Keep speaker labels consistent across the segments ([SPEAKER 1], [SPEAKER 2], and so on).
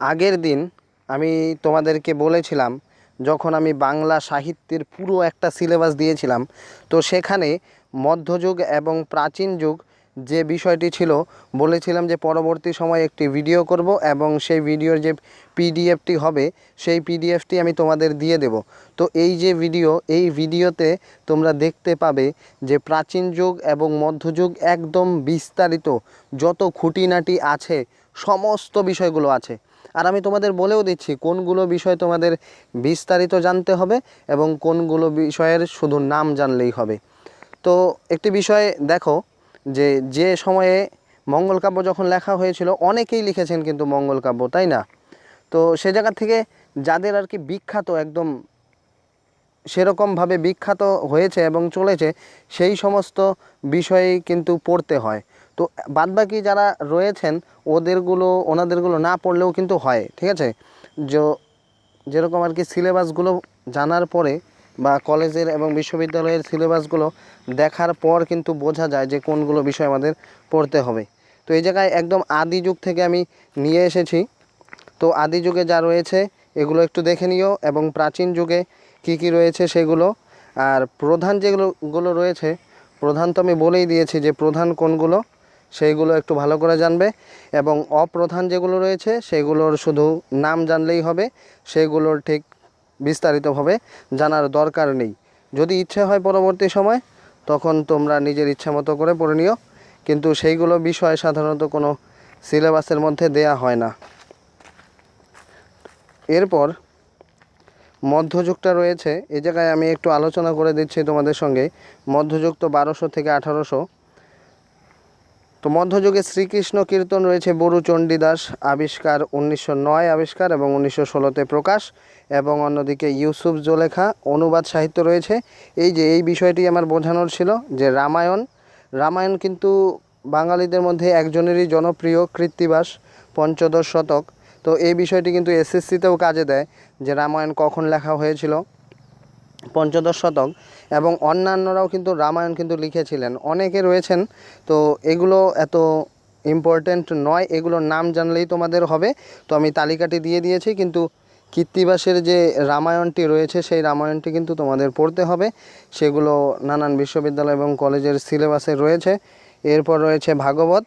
[SPEAKER 1] আগের দিন আমি তোমাদেরকে বলেছিলাম, যখন আমি বাংলা সাহিত্যের পুরো একটা সিলেবাস দিয়েছিলাম, তো সেখানে মধ্যযুগ এবং প্রাচীন যুগ যে বিষয়টি ছিল, বলেছিলাম যে পরবর্তী সময় একটি ভিডিও করব এবং সেই ভিডিওর যে পিডিএফটি হবে, সেই পিডিএফটি আমি তোমাদের দিয়ে দেব। তো এই যে ভিডিও এই ভিডিওতে তোমরা দেখতে পাবে যে প্রাচীন যুগ এবং মধ্যযুগ একদম বিস্তারিত যত খুঁটিনাটি আছে, সমস্ত বিষয়গুলো আছে। আর আমি তোমাদের বলেও দিচ্ছি কোনগুলো বিষয় তোমাদের বিস্তারিত জানতে হবে এবং কোনগুলো বিষয়ের শুধু নাম জানলেই হবে। তো একটি বিষয়ে দেখো যে যে সময়ে মঙ্গল কাব্য যখন লেখা হয়েছিল, অনেকেই লিখেছেন কিন্তু মঙ্গল কাব্য, তাই না? তো সে জায়গা থেকে যাদের আর কি বিখ্যাত একদম সেরকমভাবে বিখ্যাত হয়েছে এবং চলেছে, সেই সমস্ত বিষয়েই কিন্তু পড়তে হয়। তো বাদবাকি যারা রয়েছেন, ওদেরগুলো, ওনাদেরগুলো না পড়লেও কিন্তু হয়, ঠিক আছে? যেরকম আর কি সিলেবাসগুলো জানার পরে বা কলেজের এবং বিশ্ববিদ্যালয়ের সিলেবাসগুলো দেখার পর কিন্তু বোঝা যায় যে কোনগুলো বিষয় আমাদের পড়তে হবে। তো এই জায়গায় একদম আদি যুগ থেকে আমি নিয়ে এসেছি। তো আদি যুগে যা রয়েছে, এগুলো একটু দেখে নিও এবং প্রাচীন যুগে কি কি রয়েছে সেগুলো? আর প্রধান যেগুলো গুলো রয়েছে, প্রধান তো আমি বলেই দিয়েছি যে প্রধান কোনগুলো, সেইগুলো একটু ভালো করে জানবে। এবং অপ্রধান যেগুলো রয়েছে, সেগুলোর শুধু নাম জানলেই হবে, সেগুলোর ঠিক বিস্তারিতভাবে জানার দরকার নেই। যদি ইচ্ছে হয় পরবর্তী সময়, তখন তোমরা নিজের ইচ্ছা মতো করে পড়ে নিও। কিন্তু সেইগুলো বিষয় সাধারণত কোনো সিলেবাসের মধ্যে দেয়া হয় না। এরপর মধ্যযুগটা রয়েছে, এ জায়গায় আমি একটু আলোচনা করে দিচ্ছি তোমাদের সঙ্গে। মধ্যযুগ তো বারোশো থেকে আঠারোশো। তো মধ্যযুগে শ্রীকৃষ্ণ কীর্তন রয়েছে বরু চণ্ডীদাস আবিষ্কার উনিশশো নয় আবিষ্কার এবং উনিশশো ষোলোতে প্রকাশ এবং অন্যদিকে ইউসুফ জোলেখা অনুবাদ সাহিত্য রয়েছে। এই যে, এই বিষয়টি আমার বোঝানোর ছিল যে রামায়ণ রামায়ণ কিন্তু বাঙালিদের মধ্যে একজনেরই জনপ্রিয় কৃত্তিবাস, পঞ্চদশ শতক। তো এই বিষয়টি কিন্তু এসএসসিতেও কাজে দেয়। যে রামায়ণ কখন লেখা হয়েছিল? পঞ্চদশ শতক। এবং অন্যান্যরাও কিন্তু রামায়ণ কিন্তু লিখেছিলেন। অনেকে রয়েছেন, তো এগুলো এত ইম্পর্ট্যান্ট নয়। এগুলোর নাম জানলেই তোমাদের হবে। তো আমি তালিকাটি দিয়ে দিয়েছি, কিন্তু কীর্তিবাসের যে রামায়ণটি রয়েছে, সেই রামায়ণটি কিন্তু তোমাদের পড়তে হবে। সেগুলো নানান বিশ্ববিদ্যালয় এবং কলেজের সিলেবাসে রয়েছে। এরপর রয়েছে ভাগবত,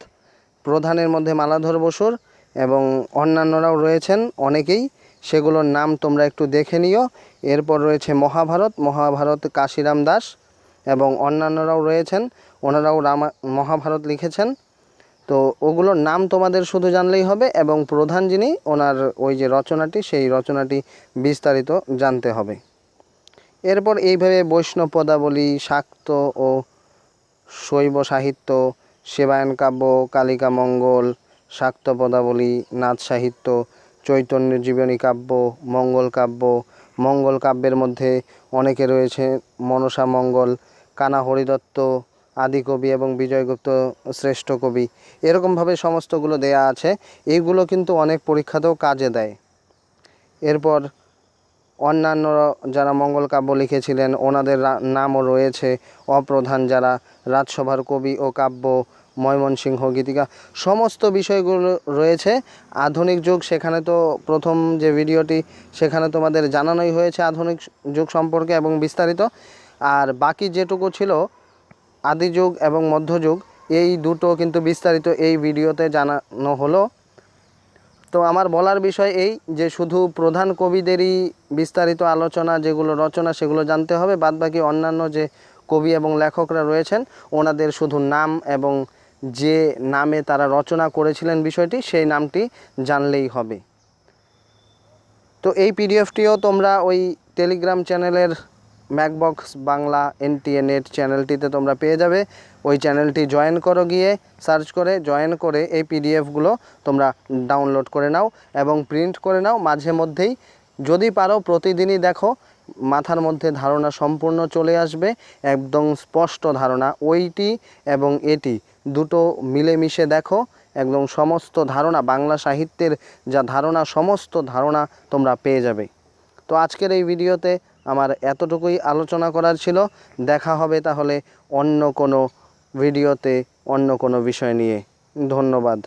[SPEAKER 1] প্রধানের মধ্যে মালাধর বসুর এবং অন্যান্যরাও রয়েছেন অনেকেই। সেগুলোর নাম তোমরা একটু দেখে নিও। এরপর রয়েছে মহাভারত মহাভারত কাশিরাম দাস এবং অন্যান্যরাও রয়েছেন, ওনারাও রামা, মহাভারত লিখেছেন। তো ওগুলোর নাম তোমাদের শুধু জানলেই হবে এবং প্রধান যিনি, ওনার ওই যে রচনাটি, সেই রচনাটি বিস্তারিত জানতে হবে। এরপর এইভাবে বৈষ্ণব পদাবলী শাক্ত ও শৈব সাহিত্য, সেবায়ন কাব্য, কালিকা মঙ্গল, শাক্ত পদাবলী নাচ সাহিত্য চৈতন্য জীবনী কাব্য, মঙ্গল কাব্য, মঙ্গল কাব্যের মধ্যে অনেকে রয়েছে, মনসা মঙ্গল, কানা হরিদত্ত আদিকবি এবং বিজয়গুপ্ত শ্রেষ্ঠ কবি। এরকমভাবে সমস্তগুলো দেয়া আছে এইগুলো কিন্তু অনেক পরীক্ষাতেও কাজে দেয়। এরপর অন্যান্য যারা মঙ্গল কাব্য লিখেছিলেন, ওনাদের নামও রয়েছে। অপ্রধান যারা রাজসভার কবি ও কাব্য ময়মনসিংহ গীতিকা। সমস্ত বিষয়গুলো রয়েছে। আধুনিক যুগ, সেখানে তো প্রথম যে ভিডিওটি, সেখানে তোমাদের জানানোই হয়েছে আধুনিক যুগ সম্পর্কে এবং বিস্তারিত। আর বাকি যেটুকু ছিল, আদি যুগ এবং মধ্যযুগ এই দুটো কিন্তু বিস্তারিত এই ভিডিওতে জানানো হলো। তো আমার বলার বিষয় এই যে শুধু প্রধান কবিদেরই বিস্তারিত আলোচনা, যেগুলো রচনা, সেগুলো জানতে হবে, বাদবাকি অন্যান্য যে কবি এবং লেখকরা রয়েছেন, ওনাদের শুধু নাম এবং যে নামে তারা রচনা করেছিলেন বিষয়টি, সেই নামটি জানলেই হবে। তো এই পিডিএফটিও তোমরা ওই টেলিগ্রাম চ্যানেলের ম্যাকবক্স বাংলা এনটিএ নেট চ্যানেলটিতে তোমরা পেয়ে যাবে। ওই চ্যানেলটি জয়েন করো গিয়ে, সার্চ করে, জয়েন করে এই পিডিএফগুলো তোমরা ডাউনলোড করে নাও এবং প্রিন্ট করে নাও। মাঝে মধ্যেই যদি পারো প্রতিদিনই দেখো মাথার মধ্যে ধারণা সম্পূর্ণ চলে আসবে, একদম স্পষ্ট ধারণা। ওইটি এবং এটি দুটো মিলেমিশে দেখো, একদম সমস্ত ধারণা, বাংলা সাহিত্যের যা ধারণা, সমস্ত ধারণা তোমরা পেয়ে যাবে। তো আজকের এই ভিডিওতে আমার এতটুকুই আলোচনা করার ছিল। দেখা হবে তাহলে অন্য কোনো ভিডিওতে, অন্য কোনো বিষয় নিয়ে। ধন্যবাদ।